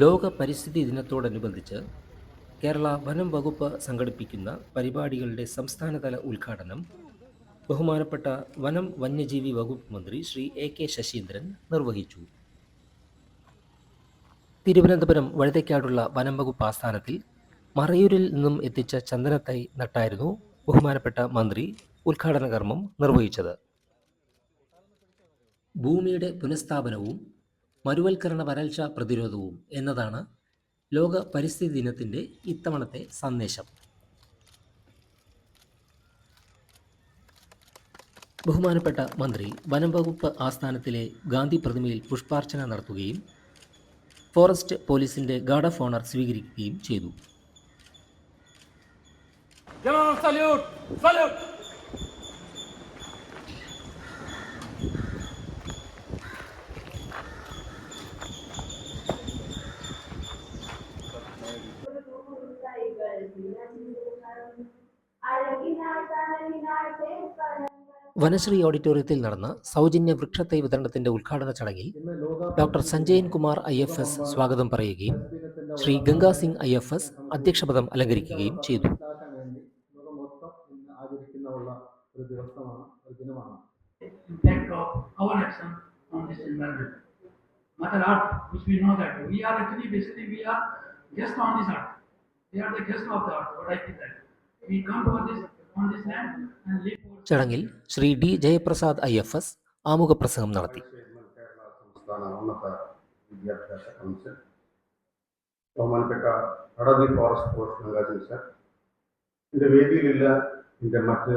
ലോക പരിസ്ഥിതി ദിനത്തോടനുബന്ധിച്ച് കേരള വനം വകുപ്പ് സംഘടിപ്പിക്കുന്ന പരിപാടികളുടെ സംസ്ഥാനതല ഉദ്ഘാടനം ബഹുമാനപ്പെട്ട വനം വന്യജീവി വകുപ്പ് മന്ത്രി ശ്രീ എ കെ ശശീന്ദ്രൻ നിർവഹിച്ചു. തിരുവനന്തപുരം വഴുതയ്ക്കാടുള്ള വനം വകുപ്പ് ആസ്ഥാനത്തിൽ മറയൂരിൽ നിന്നും എത്തിച്ച ചന്ദനത്തൈ നട്ടായിരുന്നു ബഹുമാനപ്പെട്ട മന്ത്രി ഉദ്ഘാടന കർമ്മം നിർവഹിച്ചത്. ഭൂമിയുടെ പുനഃസ്ഥാപനവും മരുവൽക്കരണ വരൾച്ച പ്രതിരോധവും എന്നതാണ് ലോക പരിസ്ഥിതി ദിനത്തിന്റെ ഇത്തവണത്തെ സന്ദേശം ബഹുമാനപ്പെട്ട മന്ത്രി വനം വകുപ്പ് ആസ്ഥാനത്തിലെ ഗാന്ധി പ്രതിമയിൽ പുഷ്പാർച്ചന നടത്തുകയും ഫോറസ്റ്റ് പോലീസിന്റെ ഗാർഡ് ഓഫ് ഓണർ സ്വീകരിക്കുകയും ചെയ്തു സല്യൂട്ട് salute! വനശ്രീ ഓഡിറ്റോറിയത്തിൽ നടന്ന സൗജന്യ വൃക്ഷത്തൈ വിതരണത്തിന്റെ ഉദ്ഘാടന ചടങ്ങിൽ doctor Sanjayan Kumar I F S സ്വാഗതം പറയുകയും Shri Ganga Singh I F S അധ്യക്ഷപദം അലങ്കരിക്കുകയും ചെയ്തു. We come to this ചടങ്ങിൽ Shri D Jayaprasad I F S ആമുഖപ്രസംഗം നടത്തി. ബഹുമാനപ്പെട്ട കടതി ഫോറസ്റ്റ് പോസ്റ്റ് നഗരാജൻ സർ എന്റെ വേദിയിലില്ല എന്റെ മറ്റ്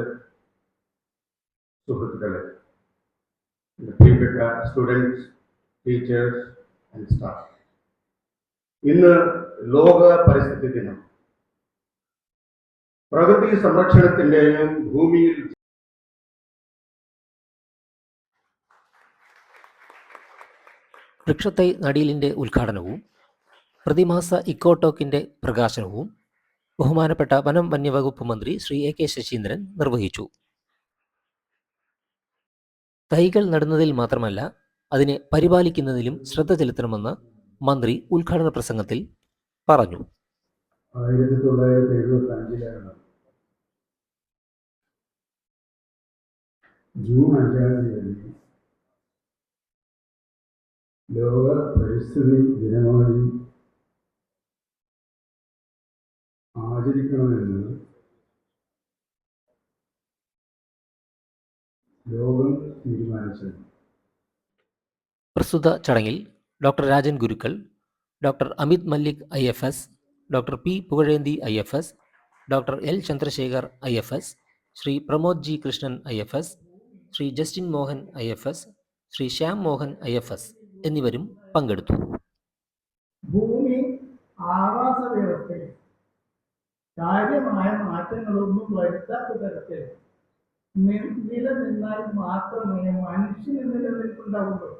സുഹൃത്തുക്കളെ എന്റെ പ്രിയപ്പെട്ട സ്റ്റുഡൻസ് ടീച്ചേഴ്സ് ആൻഡ് സ്റ്റാഫ്. ഇന്ന് ലോക പരിസ്ഥിതി ദിനം. പ്രകൃതി സംരക്ഷണത്തിന്റെയും ഭൂമിയിൽ വൃക്ഷത്തൈ നടീലിന്റെ ഉദ്ഘാടനവും പ്രതിമാസ ഇക്കോ ടോക്കിന്റെ പ്രകാശനവും ബഹുമാനപ്പെട്ട വനം വന്യവകുപ്പ് മന്ത്രി ശ്രീ എ കെ ശശീന്ദ്രൻ നിർവഹിച്ചു. തൈകൾ നടുന്നതിൽ മാത്രമല്ല അതിനെ പരിപാലിക്കുന്നതിലും ശ്രദ്ധ ചെലുത്തണമെന്ന് മന്ത്രി ഉദ്ഘാടന പ്രസംഗത്തിൽ പറഞ്ഞു. ആയിരത്തി തൊള്ളായിരത്തി എഴുപത്തി അഞ്ചിലാണ് ജൂൺ അഞ്ചാം തീയതി ലോക പരിസ്ഥിതി ദിനമായി ആചരിക്കണമെന്ന് ലോകം തീരുമാനിച്ചത്. പ്രസ്തുത ചടങ്ങിൽ doctor Rajan Gurukkal doctor Amit Mallik I F S doctor P Pugazhendhi I F S doctor L Chandrasekhar I F S Shri Pramod G Krishnan I F S Shri Justin Mohan I F S Shri Shyam Mohan I F S എന്നിവരും പങ്കെടുത്തു. ഭൂമി ആവാസ വ്യവസ്ഥയിൽ കാര്യമായ മാറ്റങ്ങളൊന്നും വരുത്താത്ത തരത്തിൽ നിലനിന്നാൽ മാത്രമേ മനുഷ്യന് നിലനിൽപ്പുണ്ടാവുള്ളൂ